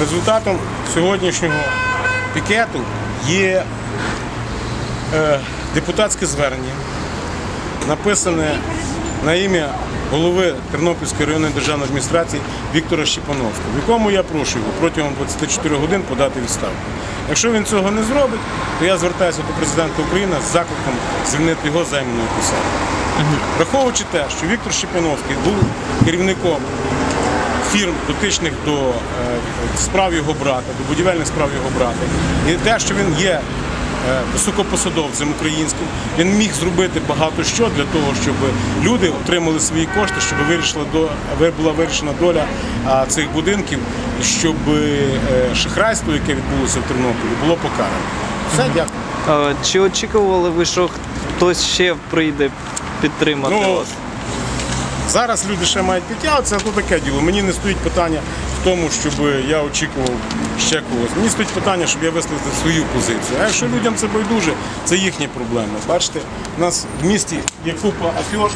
результатом сьогоднішнього пікету є е, депутатське звернення, написане на ім'я голови Тернопільської районної державної адміністрації Віктора Щепановського, в якому я прошу його протягом 24 годин подати відставку. Якщо він цього не зробить, то я звертаюся до президента України з закликом звільнити його займаної посади. Враховуючи те, що Віктор Щепановський був керівником фірм, дотичних до е, справ його брата, до будівельних справ його брата, і те, що він є е, високопосадовцем українським, він міг зробити багато що для того, щоб люди отримали свої кошти, щоб вирішила була вирішена доля цих будинків, і щоб е, шахрайство, яке відбулося в Тернополі, було покарано. Все, дякую. Чи очікували ви, що хтось ще прийде підтримати Ну, вас? Зараз люди ще мають пиття, а то таке діло. Мені не стоїть питання в тому, щоб я очікував ще когось. Мені стоїть питання, щоб я висловив свою позицію. А якщо людям це байдуже, це їхні проблеми. Бачите, у нас в місті є купа афьош,